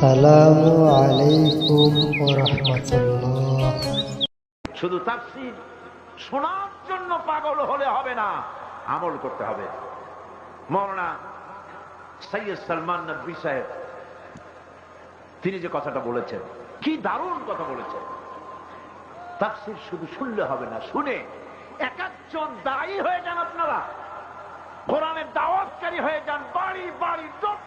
আসসালামু আলাইকুম রহমতুল্লাহ শুধু তাফসির শোনার জন্য পাগল হলে হবে না, আমল করতে হবে। সৈয়দ সালমান সাহেব, তিনি যে কথাটা বলেছেন, কি দারুণ কথা বলেছেন। তাফসির শুধু শুনলে হবে না, শুনে এক একজন দায়ী হয়ে যান আপনারা। কোরআনের দাওয়াতকারী হয়ে যান, বাড়ি বাড়ি দূর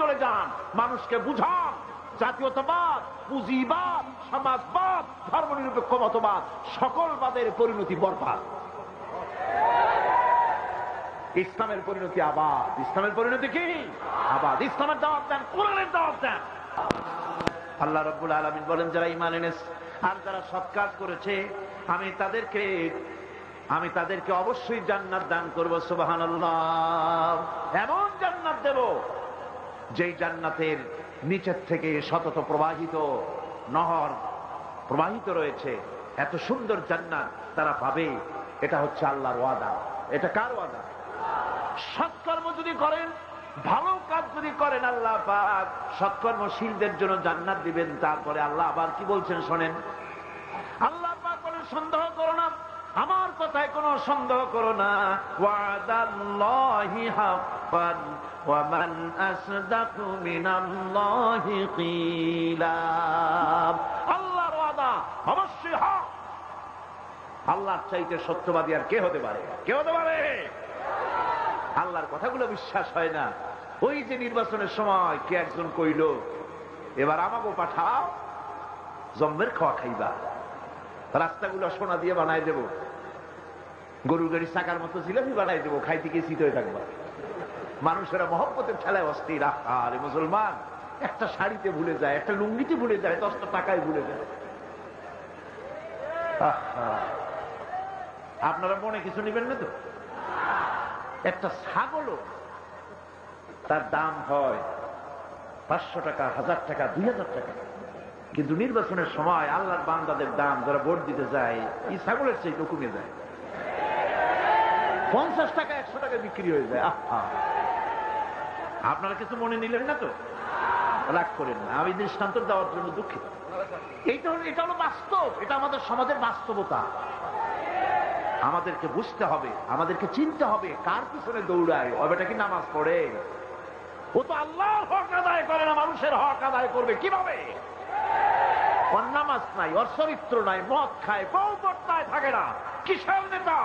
চলে যান, মানুষকে বুঝান জাতীয়তাবাদ, পুঁজিবাদ, সমাজবাদ, ধর্মনিরপেক্ষ মতবাদ, সকল পরিণতি বরবাদ। ইসলামের পরিণতি আবাদ। ইসলামের পরিণতি কি? আবাদ। ইসলামের দাওয়াত দেন, কোরআনের দাওয়াত দেন। আল্লাহ রব্বুল আলমিন বলেন, যারা ইমান এনেছে আর যারা সৎ কাজ করেছে, আমি তাদেরকে আমি তাদেরকে অবশ্যই জান্নাত দান করব সুবাহান এমন জান্নাত দেব, যেই জান্নাতের নিচের থেকে শতত প্রবাহিত নহর প্রবাহিত রয়েছে। এত সুন্দর জান্নাত তারা পাবে। এটা হচ্ছে আল্লাহর ওয়াদা। এটা কার ওয়াদা? সৎকর্ম যদি করেন, ভালো কাজ যদি করেন আল্লাহ পাক, সৎকর্মশীলদের জন্য জান্নাত দিবেন। তারপরে আল্লাহ আবার কি বলছেন শোনেন? আল্লাহ পাক বলেন, সন্দেহ করো না। আমার কথায় কোনো সন্দেহ করো না। ওয়াদাল্লাহি মান আসদাকু মিনাল্লাহি কিলা আল্লাহর ওয়াদা অবশ্যই হক। আল্লাহর চাইতে সত্যবাদী আর কে হতে পারে? কে হতে পারে? আল্লাহর কথাগুলো বিশ্বাস হয় না। ওই যে নির্বাচনের সময় কে একজন কইল, এবার আমাকে পাঠাও, জম্মের খাওয়া খাইবা। রাস্তাগুলো সোনা দিয়ে বানাই দেব। গরু গাড়ি চাকার মতো জিলাপি বানাই দেবো। খাইতে গিয়ে শীত হয়ে থাকবা। মানুষেরা মহব্বতের ঠেলায় অস্থির। আরে মুসলমান, একটা শাড়িতে ভুলে যায়, একটা লুঙ্গিতে ভুলে যায়, দশটা টাকায় ভুলে যায়। আপনারা মনে কিছু নেবেন না তো? একটা ছাগলও তার দাম হয় পাঁচশো টাকা, হাজার টাকা, দুই হাজার টাকা। কিন্তু নির্বাচনের সময় আল্লাহর বান্দাদের দাম যারা ভোট দিতে যায়, এই ছাগলের তো কমে যায়। পঞ্চাশ টাকা, একশো টাকা বিক্রি হয়ে যায়। আহা। আপনারা কিছু মনে নিলেন না তো? রাগ করেন না, আমি দৃষ্টান্ত দেওয়ার জন্য দুঃখিত। এইটা হলো এটা হলো বাস্তব, এটা আমাদের সমাজের বাস্তবতা। আমাদেরকে বুঝতে হবে, আমাদেরকে চিনতে হবে কার পিছনে দৌড়ায়। ওটা কি নামাজ পড়ে? ও তো আল্লাহর হক আদায় করে না, মানুষের হক আদায় করবে কীভাবে? ওর নামাজ নাই, ওর চরিত্র নাই, মদ খায়, বউ পর্দায় থাকে না। কিসের নেতা?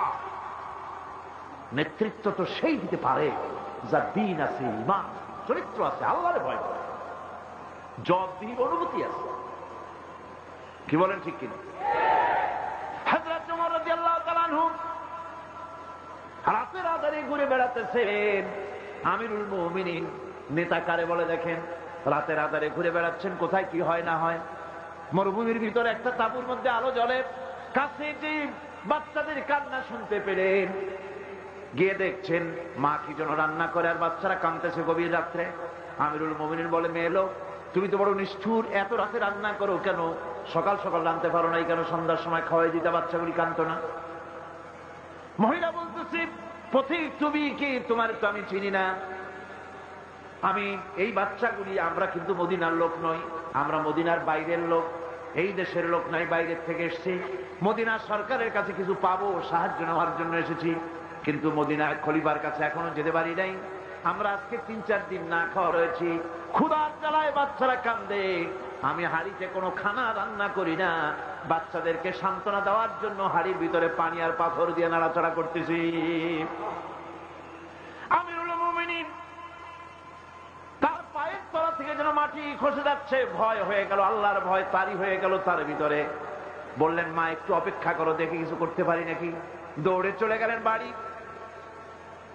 নেতৃত্ব তো সেই দিতে পারে। যার দিন আছে, ইমান, চরিত্র আছে, আল্লাহরে ভয় করে। অনুভূতি আছে। কি বলেন ঠিক কিনা? রাতের ঘুরে বেড়াতেছেন। আমিরুল নেতা কারে বলে দেখেন, রাতের আধারে ঘুরে বেড়াচ্ছেন, কোথায় কি হয় না হয়। মরুভূমির ভিতরে একটা তাঁবুর মধ্যে আলো জ্বলে। কাছে যে বাচ্চাদের কান্না শুনতে পেলেন। গিয়ে দেখছেন, মা কি জন্য রান্না করে আর বাচ্চারা কাঁদতেছে গভীর রাত্রে। আমিরুল মোমিনিন বলে, মেয়ে লোক, তুমি তো বড় নিষ্ঠুর, এত রাতে রান্না করো কেন? সকাল সকাল রানতে পারো নাই কেন সন্ধ্যার সময় খাওয়াই দিতে বাচ্চাগুলি কাঁদতো না। মহিলা বলতেছি, পথিক, তুমি কি, তোমার তো আমি চিনি না। আমি, এই বাচ্চাগুলি আমরা কিন্তু মদিনার লোক নই, আমরা মদিনার বাইরের লোক, এই দেশের লোক নাই বাইরের থেকে এসেছি। মদিনার সরকারের কাছে কিছু পাবো, সাহায্য নেওয়ার জন্য এসেছি। কিন্তু মদিনার খলিবার কাছে এখনও যেতে পারি নাই। আমরা আজকে তিন চার দিন না খাওয়া রয়েছি। ক্ষুধার জ্বালায় বাচ্চারা কান্দে। আমি হাড়িতে কোনো খানা রান্না করি না। বাচ্চাদেরকে সান্ত্বনা দেওয়ার জন্য হাড়ির ভিতরে পানি আর পাথর দিয়ে নাড়াচাড়া করতেছি। মুমিনিন, তার পায়ের তলা থেকে যেন মাটি খসে যাচ্ছে, ভয় হয়ে গেল, আল্লাহর ভয় তারই হয়ে গেল তার ভিতরে। বললেন, মা, একটু অপেক্ষা করো, দেখে কিছু করতে পারি নাকি? দৌড়ে চলে গেলেন বাড়ি।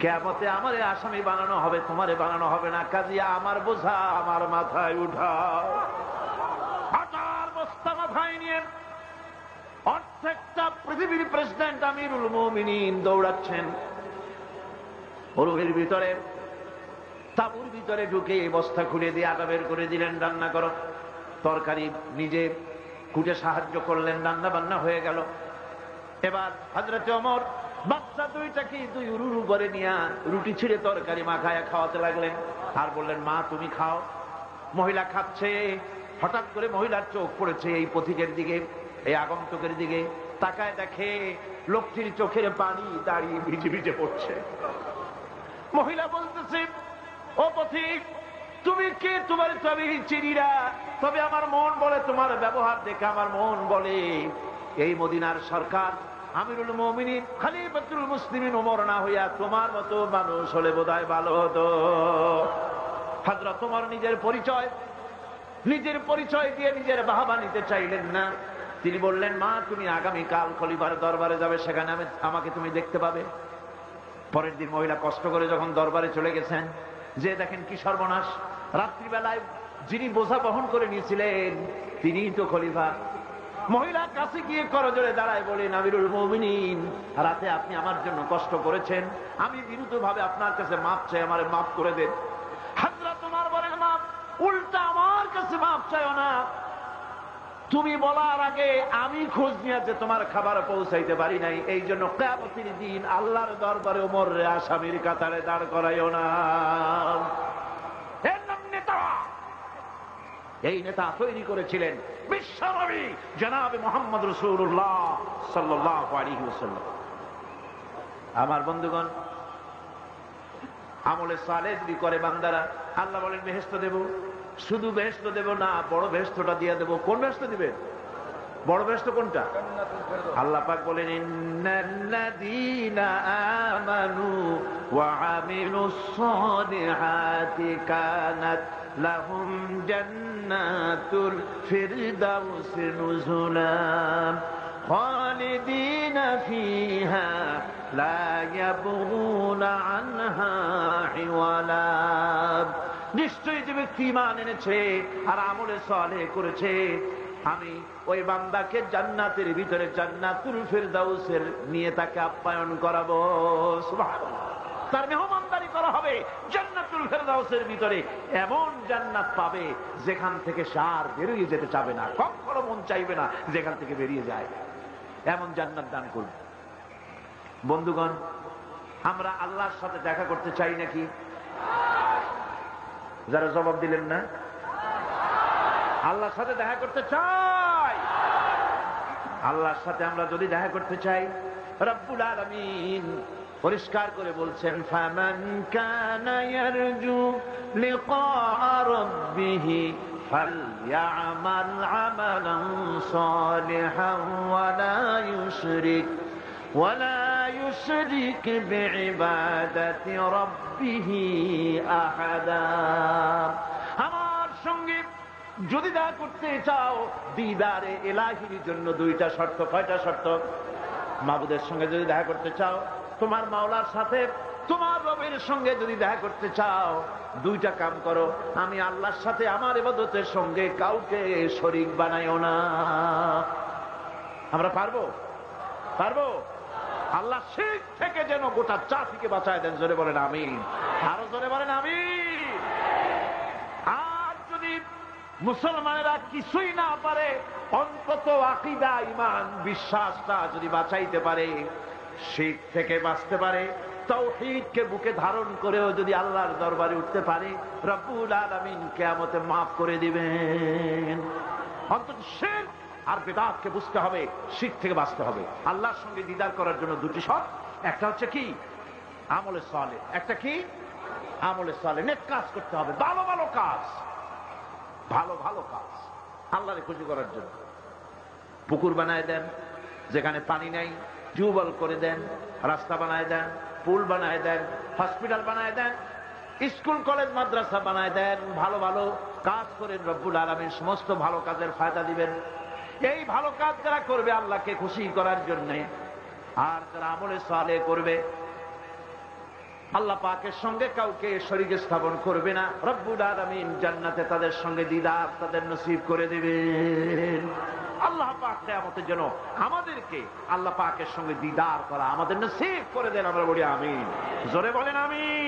কেয়ামতে আমারে আসামি বানানো হবে, তোমারে বানানো হবে না। কাজী, আমার বোঝা, আমার মাথায় উঠাও। হাজার বস্তা মাথায় নিয়ে অর্ধেকটা পৃথিবীর প্রেসিডেন্ট আমিরুল মোমিন দৌড়াচ্ছেন। ওরুহের ভিতরে, তাবুর ভিতরে ঢুকে এই বস্তা খুলে দিয়ে আটা বের করে দিলেন, রান্না করো। তরকারি নিজে কুটে সাহায্য করলেন রান্না বান্না হয়ে গেল। এবার হাজরতে অমর বাচ্চা দুইটাকে দুই উরুরু করে নিয়ে রুটি ছিঁড়ে তরকারি মাখায় খাওয়াতে লাগলেন। আর বললেন, মা, তুমি খাও। মহিলা খাচ্ছে। হঠাৎ করে মহিলার চোখ পড়েছে এই পথিকের দিকে, এই আগন্তুকের দিকে। তাকায় দেখে লোকটির চোখের পানি দাঁড়িয়ে ভিজে ভিজে পড়ছে। মহিলা বলতেছে, ও পথিক, তুমি কে? তোমার ছবি চিনিরা তবে আমার মন বলে, তোমার ব্যবহার দেখে আমার মন বলে। এই মদিনার সরকার আমিরুল মমিনী খালিফাতুল মুসলিমিন ওমর না হইয়া তোমার মতো মানুষ হলে বোধহয় ভালো হতো। হাজরা তোমার নিজের পরিচয় নিজের পরিচয় দিয়ে নিজের বাহাবা নিতে চাইলেন না। তিনি বললেন, মা, তুমি আগামী কাল দরবারে যাবে, সেখানে আমি, আমাকে তুমি দেখতে পাবে। পরের দিন মহিলা কষ্ট করে যখন দরবারে চলে গেছেন, যে দেখেন কি সর্বনাশ, রাত্রিবেলায় যিনি বোঝা বহন করে নিয়েছিলেন, তিনিই তো খলিফা। মহিলা কাছে গিয়ে করজোরে দাঁড়ায় বলেন, আমিরুল মমিনিন। রাতে আপনি আমার জন্য কষ্ট করেছেন। আমি বিরুদ্ধ ভাবে আপনার কাছে মাপ চাই, আমার মাফ করে দেন। হাজরা, তোমার বলেন, মাপ, উল্টা আমার কাছে মাপ চাইও না। তুমি বলার আগে আমি খোঁজ নিয়ে যে তোমার খাবার পৌঁছাইতে পারি নাই, এই জন্য কেয়ামতির দিন আল্লাহর দরবারে ওমর আসামির কাতারে দাঁড় করাইও না। এই নেতা তৈরি করেছিলেন বিশ্বনবী জনাবে মোহাম্মদ রসুল্লাহ সাল্লাহ আমার বন্ধুগণ, আমলে সালে যদি করে বান্দারা, আল্লাহ বলেন বেহেস্ত দেব। শুধু বেহেস্ত দেব না, বড় বেহেস্তটা দিয়ে দেব। কোন বেহেস্ত দিবেন? বড় বেহেস্ত কোনটা? আল্লাহ পাক বলেন আমানু ওয়া আমিলুস সালিহাতি কানাত লাহুম জন্নাতুল ফিরদাউস নুজুলা খালিদিন ফিহা লা ইয়াবগুনা আনহা হিওয়ালা। নিশ্চয়ই যে ব্যক্তি ইমান এনেছে আর আমলে সলে করেছে, আমি ওই বান্দাকে জান্নাতের ভিতরে জান্নাতুল ফিরদাউসের নিয়ে তাকে আপ্যায়ন করাবো। সুবহানাল্লাহ। তার মেহমানদারি করা হবে জান্নাতুল ফেরদাউসের ভিতরে। এমন জান্নাত পাবে যেখান থেকে সার বেরিয়ে যেতে চাবে না, কখনো মন চাইবে না যেখান থেকে বেরিয়ে যায়। এমন জান্নাত দান করবে বন্ধুগণ, আমরা আল্লাহর সাথে দেখা করতে চাই নাকি? যারা জবাব দিলেন না? আল্লাহর সাথে দেখা করতে চাই। আল্লাহর সাথে আমরা যদি দেখা করতে চাই, রব্বুল আলামিন পরিষ্কার করে বলছেন, ফামান কানা ইয়ারজু লিকা রাব্বিহ ফালইআমাল আমালান সালিহান ওয়া লা ইউশরিক ওয়া লা ইউশরিক বিইবাদাতি রাব্বিহ আহাদা। আমার সঙ্গে যদি দা করতে চাও, দিদারে এলাহির জন্য দুইটা শর্ত, কয়টা শর্ত? মাবুদের সঙ্গে যদি দেখা করতে চাও তোমার মাওলার সাথে তোমার রবের সঙ্গে যদি দেখা করতে চাও, দুইটা কাম করো। আমি আল্লাহর সাথে আমার এবাদতের সঙ্গে কাউকে শরিক বানাইও না। আমরা পারব? পারব? আল্লাহ শিখ থেকে যেন গোটা জাতিকে বাঁচায় দেন, জোরে বলেন আমি আরও জোরে বলেন আমি আর যদি মুসলমানেরা কিছুই না পারে, অন্তত আকিদা ইমান বিশ্বাসটা যদি বাঁচাইতে পারে শীত থেকে বাঁচতে পারে, তৌহিদকে বুকে ধারণ করেও যদি আল্লাহর দরবারে উঠতে পারে, রব্বুল আলামিন কেয়ামতে মাফ করে দিবেন। অন্তত শেখ আর বেদাতকে বুঝতে হবে শিখ থেকে বাঁচতে হবে। আল্লাহর সঙ্গে দিদার করার জন্য দুটি সব একটা হচ্ছে কি? আমলে সলে একটা কি? আমলে সলে নেক কাজ করতে হবে, ভালো ভালো কাজ। ভালো ভালো কাজ। আল্লাহরে খুশি করার জন্য। পুকুর বানায় দেন, যেখানে পানি নেই টিউবওয়েল করে দেন, রাস্তা বানায় দেন, পুল বানায় দেন, হসপিটাল বানায় দেন, স্কুল, কলেজ, মাদ্রাসা বানায় দেন, ভালো ভালো কাজ করেন রব্বুল আলমীর সমস্ত ভালো কাজের ফায়দা দিবেন। এই ভালো কাজ যারা করবে আল্লাহকে খুশি করার জন্য, আর যারা আমলে সালে করবে, আল্লাহ পাকের সঙ্গে কাউকে শরীরে স্থাপন করবে না, রব্বুল আলমিন জান্নাতে তাদের সঙ্গে দিদার তাদের নসিব করে দেবেন। আল্লাহ পাক কেয়ামতের জন্য আমাদেরকে আল্লাহ পাকের সঙ্গে দিদার করা, আমাদের না সেভ করে দেন। আমরা বলি আমিন। জোরে বলেন আমিন।